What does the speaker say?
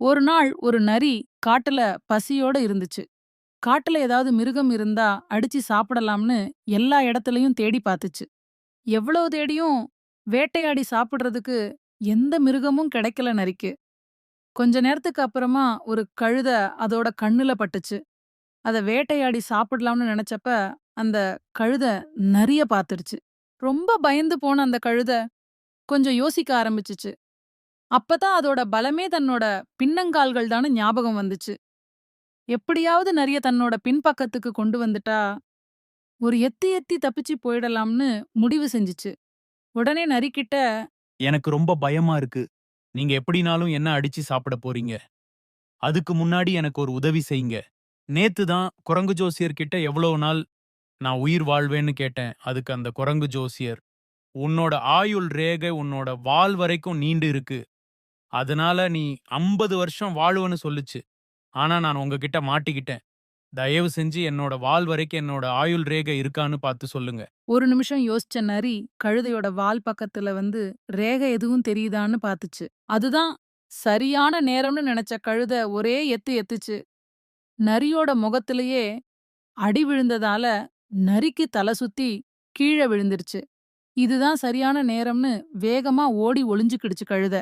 ஒரு நாள் ஒரு நரி காட்டுல பசியோட இருந்துச்சு. காட்டுல ஏதாவது மிருகம் இருந்தா அடிச்சு சாப்பிடலாம்னு எல்லா இடத்துலயும் தேடி பார்த்துச்சு. எவ்வளவு தேடியும் வேட்டையாடி சாப்பிடுறதுக்கு எந்த மிருகமும் கிடைக்கல நரிக்கு. கொஞ்ச நேரத்துக்கு அப்புறமா ஒரு கழுத அதோட கண்ணுல பட்டுச்சு. அத வேட்டையாடி சாப்பிடலாம்னு நினைச்சப்ப அந்த கழுத நரிய பார்த்துருச்சு ரொம்ப பயந்து போன அந்த கழுத கொஞ்சம் யோசிக்க ஆரம்பிச்சுச்சு. அப்பதான் அதோட பலமே தன்னோட பின்னங்கால்கள் தானே ஞாபகம் வந்துச்சு. எப்படியாவது நிறைய தன்னோட பின்பக்கத்துக்கு கொண்டு வந்துட்டா ஒரு எத்தி எத்தி தப்பிச்சு போயிடலாம்னு முடிவு செஞ்சுச்சு. உடனே நரிக்கிட்ட எனக்கு ரொம்ப பயமா இருக்கு. நீங்க எப்படினாலும் என்ன அடிச்சு சாப்பிட போறீங்க? அதுக்கு முன்னாடி எனக்கு ஒரு உதவி செய்யுங்க. நேத்து தான் குரங்கு ஜோசியர்கிட்ட எவ்வளவு நாள் நான் உயிர் வாழ்வேன்னு கேட்டேன். அதுக்கு அந்த குரங்கு ஜோசியர் உன்னோட ஆயுள் ரேகை உன்னோட வால் வரைக்கும் நீண்டு இருக்கு. அதனால நீ ஐம்பது வருஷம் வாழுவன்னு சொல்லுச்சு. ஆனா நான் உங்ககிட்ட மாட்டிக்கிட்டேன். தயவு செஞ்சு என்னோட வால் வரைக்கும் என்னோட ஆயுள் ரேகை இருக்கான்னு பார்த்து சொல்லுங்க. ஒரு நிமிஷம் யோசிச்ச நரி கழுதையோட வால் பக்கத்துல வந்து ரேகை எதுவும் தெரியுதான்னு பார்த்துச்சு. அதுதான் சரியான நேரம்னு நினைச்ச கழுத ஒரே எத்து எத்துச்சு. நரியோட முகத்திலேயே அடி விழுந்ததால நரிக்கு தலை சுத்தி கீழே விழுந்துருச்சு. இதுதான் சரியான நேரம்னு வேகமா ஓடி ஒளிஞ்சுக்கிடுச்சு கழுத.